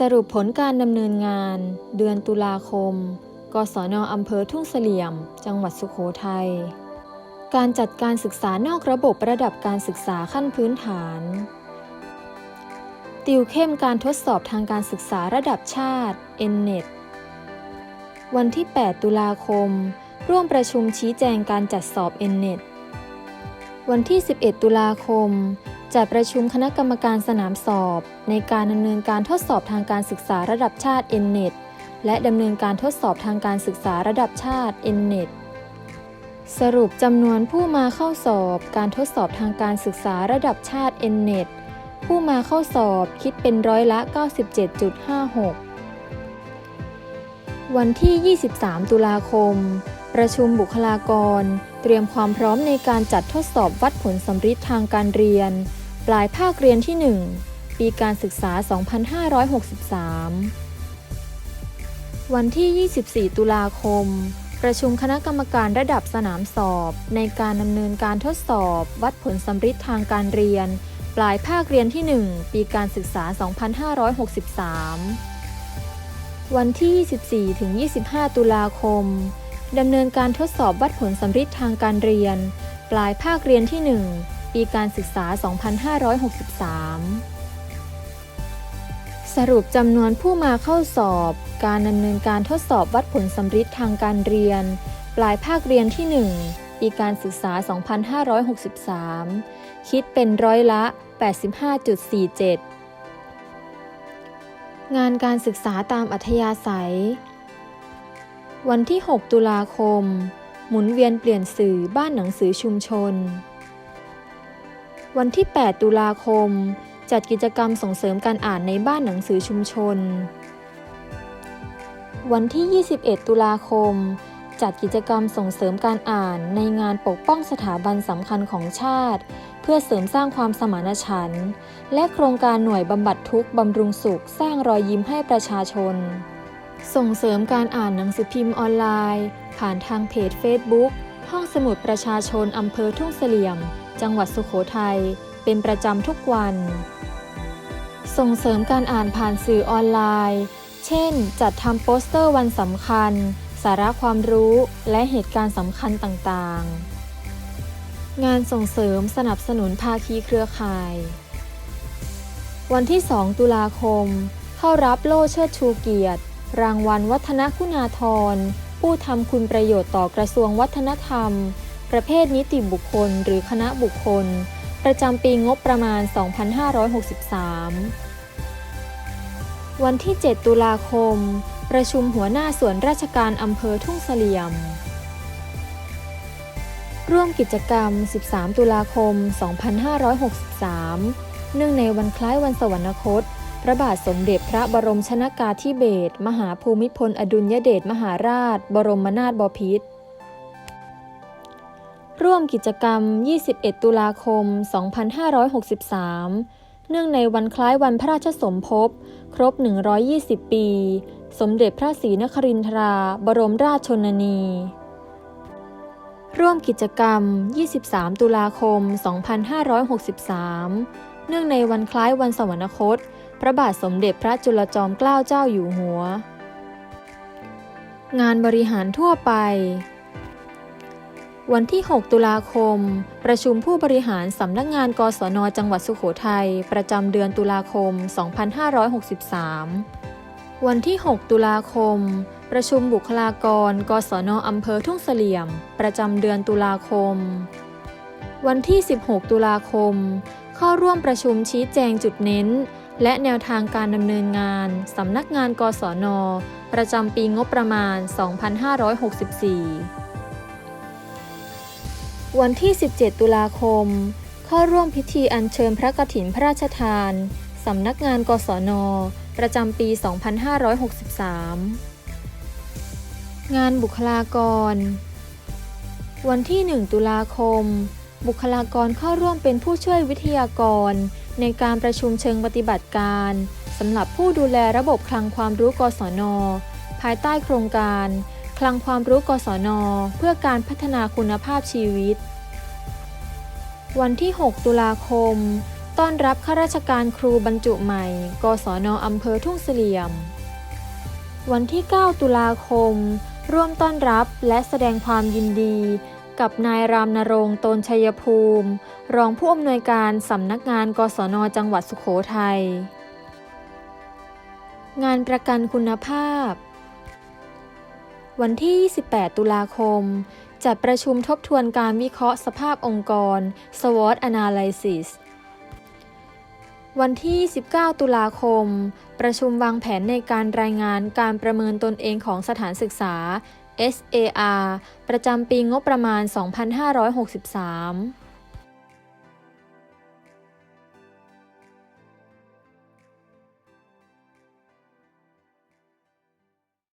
สรุปผลการดำเนินงาน เดือนตุลาคม กศนอำเภอทุ่งเสลี่ยม จังหวัดสุโขทัย การจัดการศึกษานอกระบบระดับการศึกษาขั้นพื้นฐาน ติวเข้มการทดสอบทางการศึกษาระดับชาติ NNET วันที่ 8 ตุลาคม ร่วมประชุมชี้แจงการจัดสอบ NNET วันที่ 11 ตุลาคม จัดประชุมคณะกรรมการสนามสอบ ในการดำเนินการทดสอบทางการศึกษาระดับชาติ NNET และดำเนินการทดสอบทางการศึกษาระดับชาติ NNET สรุปจำนวนผู้มาเข้าสอบการทดสอบทางการศึกษาระดับชาติ NNET ผู้มาเข้าสอบคิดเป็นร้อยละ 97.56 วันที่ 23 ตุลาคม ประชุมบุคลากร เตรียมความพร้อมในการจัดทดสอบวัดผลสำฤทธิ์ทางการเรียน ปลายภาคเรียนที่ 1 ปีการศึกษา 2563 วันที่ 24 ตุลาคม ประชุมคณะกรรมการระดับสนามสอบ ในการดำเนินการทดสอบ วัดผลสำฤทธิ์ทางการเรียน ปลายภาคเรียนที่ 1 ปีการศึกษา 2563 วันที่ 24 ถึง 25 ตุลาคม ดำเนินการทดสอบวัดผลสำฤทธิ์ทางการเรียน ปลายภาคเรียนที่ 1 ปีการศึกษา 2563 สรุปจำนวนผู้มาเข้าสอบ การดำเนินการทดสอบวัดผลสำฤทธิ์ทางการเรียน ปลายภาคเรียนที่ 1 ปีการศึกษา 2563 คิดเป็นร้อยละ 85.47 งานการศึกษาตามอัธยาศัย วันที่ 6 ตุลาคม หมุนเวียนเปลี่ยนสื่อบ้านหนังสือชุมชน วันที่ 8 ตุลาคม จัดกิจกรรมส่งเสริมการอ่านในบ้านหนังสือชุมชน วันที่ 21 ตุลาคม จัดกิจกรรมส่งเสริมการอ่านในงานปกป้องสถาบันสำคัญของชาติ เพื่อเสริมสร้างความสมานฉันท์และโครงการหน่วยบำบัดทุกข์บำรุงสุข สร้างรอยยิ้มให้ประชาชน ส่งเสริมการอ่านหนังสือพิมพ์ออนไลน์ ผ่านทางเพจ Facebook ห้องสมุดประชาชนอำเภอทุ่งเสลี่ยม จังหวัดสุโขทัยเป็นประจำทุกวัน ส่งเสริมการอ่านผ่านสื่อออนไลน์ เช่น จัดทำโปสเตอร์วันสำคัญ สาระความรู้และเหตุการณ์สำคัญต่างๆ งานส่งเสริมสนับสนุนภาคีเครือข่าย วันที่ 2 ตุลาคม เข้ารับโล่เชิดชูเกียรติ รางวัลวัฒนคุณาธร ผู้ทำคุณประโยชน์ต่อกระทรวงวัฒนธรรม ประเภทนิติบุคคลหรือคณะบุคคล ประจำปีงบประมาณ 2563 วันที่ 7 ตุลาคม ประชุมหัวหน้าส่วนราชการอำเภอทุ่งเสลี่ยม ร่วมกิจกรรม 13 ตุลาคม 2563 เนื่องในวันคล้ายวันสวรรคต พระบาทสมเด็จพระบรมชนากาธิเบศรมหาภูมิพลอดุลยเดชมหาราช บรมนาถบพิตรร่วมกิจกรรม 21 ตุลาคม 2563 เนื่องในวันคล้ายวันพระราชสมภพ ครบ 120 ปี สมเด็จพระศรีนครินทรา บรมราชชนนี ร่วมกิจกรรม 23 ตุลาคม 2563 เนื่องในวันคล้ายวันสวรรคต ระบาทสมเด็จพระจุลจอมเกล้าเจ้าอยู่หัว งานบริหารทั่วไป วันที่ 6 ตุลาคม ประชุมผู้บริหารสำนักงานกศนจังหวัดสุโขทัย ประจำเดือนตุลาคม 2563วันที่ 6 ตุลาคม ประชุมบุคลากร กศนอำเภอทุ่งเสลี่ยม ประจำเดือนตุลาคม วันที่ 16 ตุลาคม เข้าร่วมประชุมชี้แจงจุดเน้น และแนวทางการดำเนินงานสำนักงานกศน ประจำปีงบประมาณ 2564 วันที่ 17 ตุลาคม เข้าร่วมพิธีอัญเชิญพระกฐินพระราชทานสำนักงานกศน ประจำปี 2563 งานบุคลากร วันที่ 1 ตุลาคม บุคลากรเข้าร่วมเป็นผู้ช่วยวิทยากร ในการประชุมเชิงปฏิบัติการสำหรับผู้ดูแลระบบคลังความรู้กศน ภายใต้โครงการ คลังความรู้กศน เพื่อการพัฒนาคุณภาพชีวิต วันที่ 6 ตุลาคม ต้อนรับข้าราชการครูบรรจุใหม่ กศนอำเภอทุ่งเสลี่ยม วันที่ 9 ตุลาคม ร่วมต้อนรับและแสดงความยินดี กับนายรามนรงค์ตนชัยภูมิ รองผู้อำนวยการสำนักงานกศนจังหวัดสุขโขทัย งานประกันคุณภาพ วันที่ 28 ตุลาคม จัดประชุมทบทวนการวิเคราะห์สภาพองค์กร SWOT Analysis วันที่ 19 ตุลาคม ประชุมวางแผนในการรายงานการประเมินตนเองของสถานศึกษา SAR ประจำปีงบประมาณ 2563